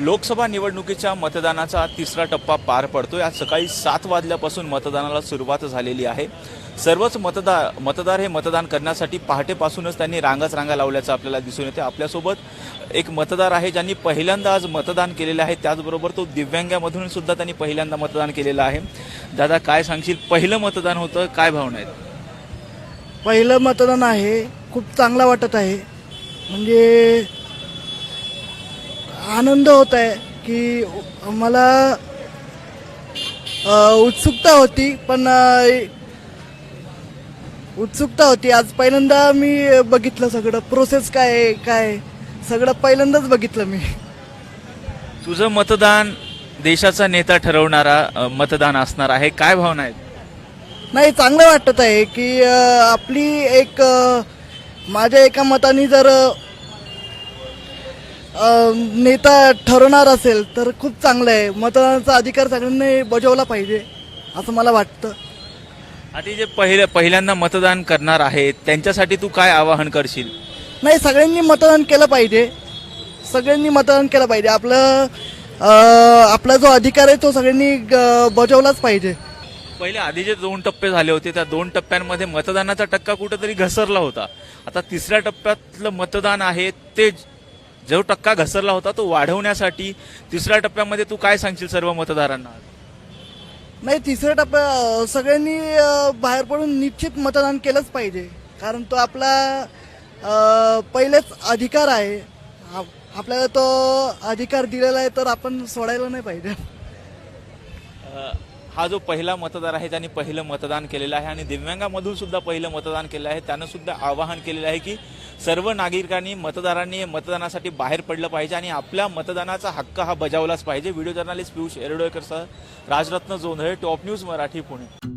लोकसभा निवडणुकीच्या मतदानाचा तिसरा टप्पा पार पडतोय. आज सकाळी सात वाजल्यापासून मतदानाला सुरुवात झालेली आहे. सर्वच मतदार मतदार हे मतदान करण्यासाठी पहाटेपासूनच त्यांनी रांगाच रांगा लावल्याचं आपल्याला दिसून येते आपल्यासोबत एक मतदार आहे ज्यांनी पहिल्यांदा आज मतदान केलेलं आहे. त्याचबरोबर तो दिव्यांगामधून सुद्धा त्यांनी पहिल्यांदा मतदान केलेलं आहे. दादा काय सांगशील? पहिलं मतदान होतं. काय भावना आहेत? पहिलं मतदान आहे. खूप चांगला वाटत आहे. म्हणजे आनंद होत आहे की मला उत्सुकता होती पण उत्सुकता होती. आज पहिल्यांदा मी बघितलं सगळं. प्रोसेस काय काय. सगळं पहिल्यांदाच बघितलं मी. तुझं मतदान देशाचा नेता ठरवणारा मतदान असणार आहे. काय भावना आहेत? नाही चांगलं वाटत आहे की आपली एक माझ्या एका मताने जर नेता ठरवणार असेल तर खूप चांगलं आहे. मतदानाचा अधिकार सगळ्यांनी बजावला पाहिजे असं मला वाटतं. आधी जे पहिले पहिल्यांदा मतदान करणार आहेत त्यांच्यासाठी तू काय आवाहन करशील? नाही सगळ्यांनी मतदान केलं पाहिजे. सगळ्यांनी मतदान केलं पाहिजे. आपलं अ, आपला जो अधिकार आहे तो सगळ्यांनी बजावलाच पाहिजे. पहिले आधी जे दोन टप्पे झाले होते त्या दोन टप्प्यांमध्ये मतदानाचा टक्का कुठेतरी घसरला होता. आता तिसऱ्या टप्प्यातलं मतदान आहे ते जो टक्का घसरला होता तो वाढवण्यासाठी तिसऱ्या टप्प्यामध्ये तू काय सांगशील सर्व मतदारांना? नाही तिसऱ्या टप्प्या सगळ्यांनी बाहेर पडून निश्चित मतदान केलंच पाहिजे. कारण तो आपला पहिलेच अधिकार आहे. आप- आपल्याला तो अधिकार दिलेला आहे तर आपण सोडायला नाही पाहिजे. हा जो पहिला मतदार आहे त्यांनी पहिलं मतदान केलेलं आहे आणि दिव्यांगामधून सुद्धा पहिलं मतदान केलं आहे त्यानं सुद्धा आवाहन केलेलं आहे की सर्व नागरिकांनी मतदारांनी मतदानासाठी बाहेर पडलं पाहिजे आणि आपल्या मतदानाचा हक्क हा बजावलाच पाहिजे. व्हिडिओ जर्नालिस्ट पियुष एरडोळकरसह राजरत्न जोंधळे टॉप न्यूज मराठी पुणे.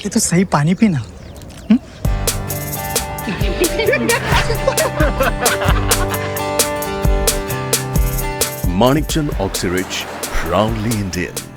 पहले तो सही पानी पीना Manikchand Oxyrich, proudly Indian.